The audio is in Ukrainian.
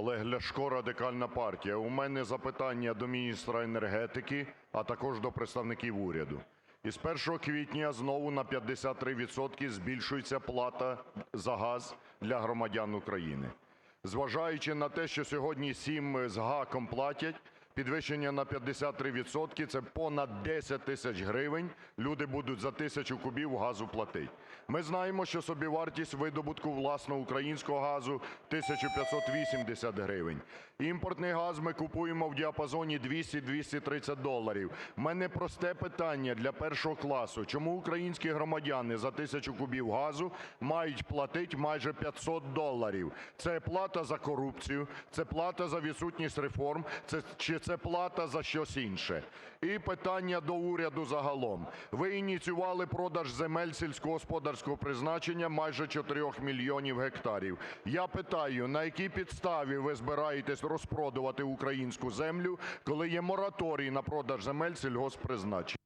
Олег Ляшко, Радикальна партія. У мене запитання до міністра енергетики, а також до представників уряду. Із 1 квітня знову на 53 відсотки збільшується плата за газ для громадян України. Зважаючи на те, що сьогодні 7 з гаком платять, підвищення на 53 відсотки – це понад 10 тисяч гривень люди будуть за тисячу кубів газу платить. Ми знаємо, що собівартість видобутку власного українського газу – 1 тисячу 580 гривень. Імпортний газ ми купуємо в діапазоні 200-230 доларів. У мене просте питання для першого класу: чому українські громадяни за тисячу кубів газу мають платити майже 500 доларів? Це плата за корупцію, це плата за відсутність реформ, це чи це плата за щось інше. І питання до уряду загалом. Ви ініціювали продаж земель сільськогосподарського призначення майже 4 мільйонів гектарів. Я питаю, на якій підставі ви збираєтесь розпродувати українську землю, коли є мораторій на продаж земель сільгосппризначення?